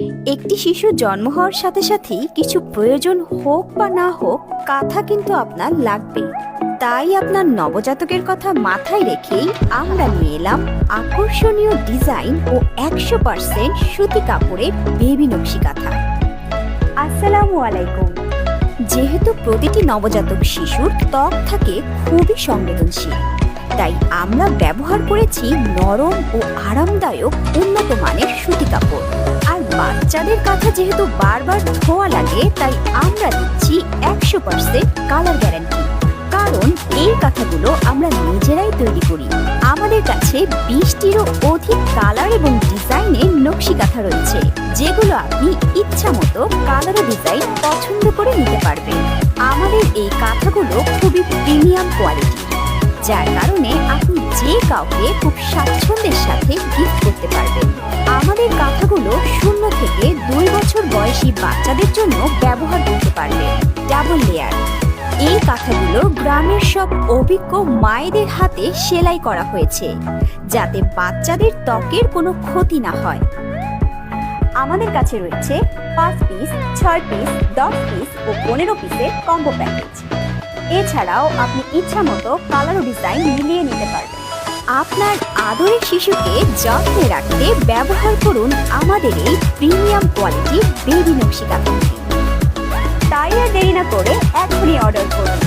একটি শিশু জন্ম হওয়ার সাথে সাথেই কিছু প্রয়োজন হোক বা না হোক, কাঁথা কিন্তু আপনার লাগবে। তাই আপনার নবজাতকের কথা মাথায় রেখেই আমরা নিয়ে এলাম আকর্ষণীয় ডিজাইন ও একশো পার্সেন্ট সুতি কাপড়ের বেবি নকশি কাঁথা। আসসালামু আলাইকুম। যেহেতু প্রতিটি নবজাতক শিশুর ত্বক থাকে খুবই সংবেদনশীল, তাই আমরা ব্যবহার করেছি নরম ও আরামদায়ক উন্নত মানের সুতি কাপড়। বাচ্চাদের কাঁথা যেহেতু বারবার ধোয়া লাগে, তাই আমরা দিচ্ছি একশো পার্সেন্ট কালার গ্যারান্টি কারণ এই কাঁথাগুলো আমরা নিজেরাই তৈরি করি। আমাদের কাছে বিশটিরও অধিক কালার এবং ডিজাইনের নকশি কাঁথা রয়েছে, যেগুলো আপনি ইচ্ছা মতো কালার ও ডিজাইন পছন্দ করে নিতে পারবেন। আমাদের এই কাঁথাগুলো খুবই প্রিমিয়াম কোয়ালিটি যার কারণে আপনি যে কাউকে খুব স্বাচ্ছন্দ্যের সাথে গিফট করতে পারবেন। আমাদের কাঁথাগুলো থেকে দুই বছর বয়সী বাচ্চাদের জন্য ব্যবহার করতে পারবেন ডাবল লেয়ার এই কাঁথাগুলো গ্রামের সব অভিজ্ঞ মায়েদের হাতে সেলাই করা হয়েছে, যাতে বাচ্চাদের ত্বকের কোনো ক্ষতি না হয়। আমাদের কাছে রয়েছে পাঁচ পিস ছয় পিস দশ পিস ও পনেরো পিসের কম্বো প্যাকেজ এছাড়াও আপনি ইচ্ছা মতো কালার ও ডিজাইন মিলিয়ে নিতে পারবেন। আপনার আদরের শিশুকে যত্নে রাখতে ব্যবহার করুন আমাদের এই প্রিমিয়াম কোয়ালিটির বেবি নকশি কাপড়টি তাই আর দেরি না করে এখনই অর্ডার করুন।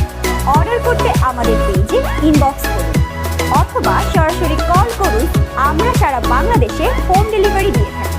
অর্ডার করতে আমাদের পেজে ইনবক্স করুন। অথবা সরাসরি কল করুন। আমরা সারা বাংলাদেশে হোম ডেলিভারি দিয়ে থাকি।